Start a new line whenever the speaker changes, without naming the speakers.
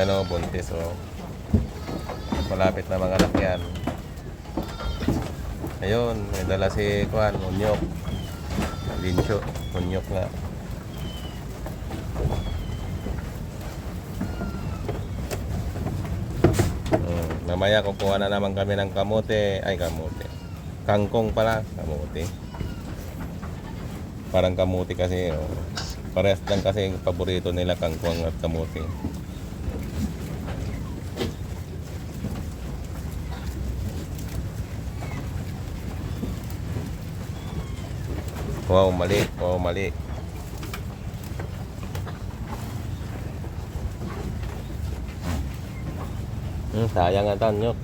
Yan o, buntis o. Malapit na mga anak yan. Ayun, may dala si Kwan, Unyok. Lincho, Unyok nga. Mm, mamaya kukuha na naman kami ng kamote. Ay, kamote. Kangkong pala. Kamote. Parang kamote kasi. Oh. Parehas lang kasi paborito nila kangkong at kamote. ว้าวมาเลขว้าวมาเลขสายังไงต้นยก